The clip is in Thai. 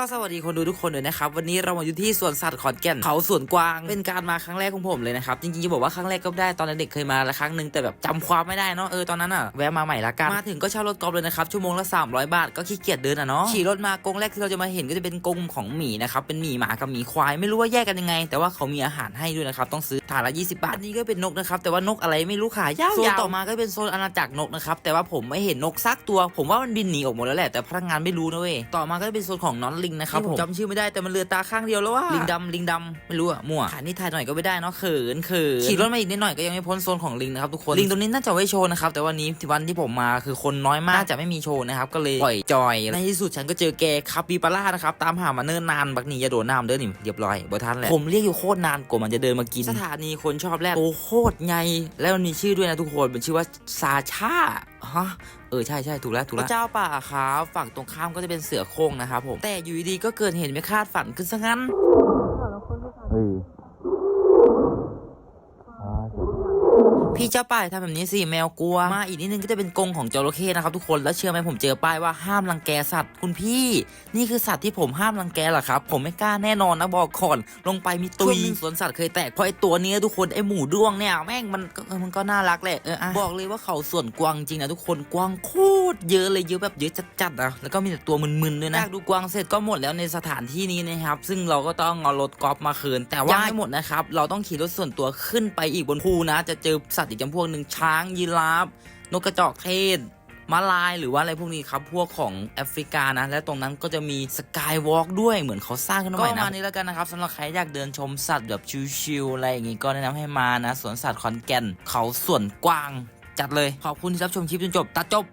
ก็สวัสดีคนดูทุกคนเลยนะครับวันนี้เรามาอยู่ที่สวนสัตว์ขอนแก่นเขาสวนกวางเป็นการมาครั้งแรกของผมเลยนะครับจริงๆจะบอกว่าครั้งแรกก็ได้ตอนเด็กเคยมาล้วครั้งหนึ่งแต่แบบจำความไม่ได้เนาะเออตอนนั้นอะแวะมาใหม่ละกันมาถึงก็เช่ารถกอล์ฟเลยนะครับชั่วโมงละ 300 บาทก็ขี้เกียจเดินอะเนาะขี่รถมากรงแรกที่เราจะมาเห็นก็จะเป็นกรงของหมีนะครับเป็นหมีหมากับหมีควายไม่รู้ว่าแยกกันยังไง แต่ว่าเขามีอาหารให้ด้วยนะครับต้องซื้อถาดละ 20 บาทนนี้ก็เป็นนกนะครับแต่ว่านกอะไรไม่รู้ขายาวๆโซนต่อมาก็เป็นโซนอาณาจักรนกนะครับแต่ว่าผมไม่เห็นนกสักตัว ผมว่ามันบินหนีออกหมดแล้วแหละแต่พนักงานไม่รู้นะเว้ยต่อมาก็เป็นโซนของนองลิงนะครับผมจำชื่อไม่ได้แต่มันเลือตาข้างเดียวแล้วว่าลิงดำลิงดำไม่รู้อะมั่วถ่ายนี่ถ่ายหน่อยก็ไม่ได้เนาะเขินเขินขี่รถมาอีกนิดหน่อยก็ยังไม่พ้นโซนของลิงนะครับทุกคนลิงตัวนี้น่าจะไว้โชว์นะครับแต่วันนี้ที่วันที่ผมมาคือคนน้อยมากน่าจะไม่มีโชว์นะครับก็เลยปล่อยจอยในที่สุดฉันก็เจอแกคาปิบาร่านะครับตามหามาเนิ่นนานบักนี่อย่าโดดน้ำเด้อนี่เรียบร้อยบ่ทันแหละผมเรียกอยู่โคตรนานกว่ามันจะเดินมากินสถานีคนชอบแรกโตโคตรใหญ่แล้วมันมีชื่อด้วยนะทุกคนเป็นชื่อว่าซาชาฮะ เออใช่ใช่ถูกแล้วถูกแล้วพระเจ้าป่าครับฝั่งตรงข้ามก็จะเป็นเสือโคร่งนะครับผมแต่อยู่ดีๆก็เกิดเห็นไม่คาดฝันขึ้นซะงั้นเฮ้ย พี่เจ้าป่ายทำแบบนี้สิแมวกลัว มาอีกนิดนึงก็จะเป็นกรงของจระเข้นะครับทุกคนแล้วเชื่อไหมผมเจอป้ายว่าห้ามรังแกสัตว์คุณพี่ นี่คือสัตว์ที่ผมห้ามรังแกเหรอครับ ผมไม่กล้าแน่นอนนะบอกก่อนลงไปมีตุยสวนสัตว์เคยแตกเพราะไอ้ตัวนี้ทุกคนไอ้หมูด้วงเนี่ยแม่งมันมันก็น่ารักแหละเออบอกเลยว่าเขาส่วนกวางจริงนะทุกคนกวางโคตรเยอะเลยเยอะแบบเยอะจัดๆนะแล้วก็มีแต่ตัวมึนๆด้วยนะดูกวางเสร็จก็หมดแล้วในสถานที่นี้นะครับ ซึ่งเราก็ต้องเอารถกอล์ฟมาคืนแต่ว่ายังไม่หมดนะครับเราต้องขี่รถส่วนตัวขึ้นไปอีกบนภูนะ จะเจอสัตวอีกจำพวกหนึ่งช้างยีราฟนกกระจอกเทศมาลายหรือว่าอะไรพวกนี้ครับ พวกของแอฟริกานะ และตรงนั้นก็จะมีสกายวอล์กด้วยเหมือนเขาสร้างขึ้นมาใหม่นะก็มานี้แล้วกันนะครับสำหรับใครอยากเดินชมสัตว์แบบชิวๆอะไรอย่างงี้ก็แนะนำให้มานะสวนสัตว์ขอนแก่นเขาสวนกว้าง จัดเลยขอบคุณที่รับชมคลิปจนจบตัดจบ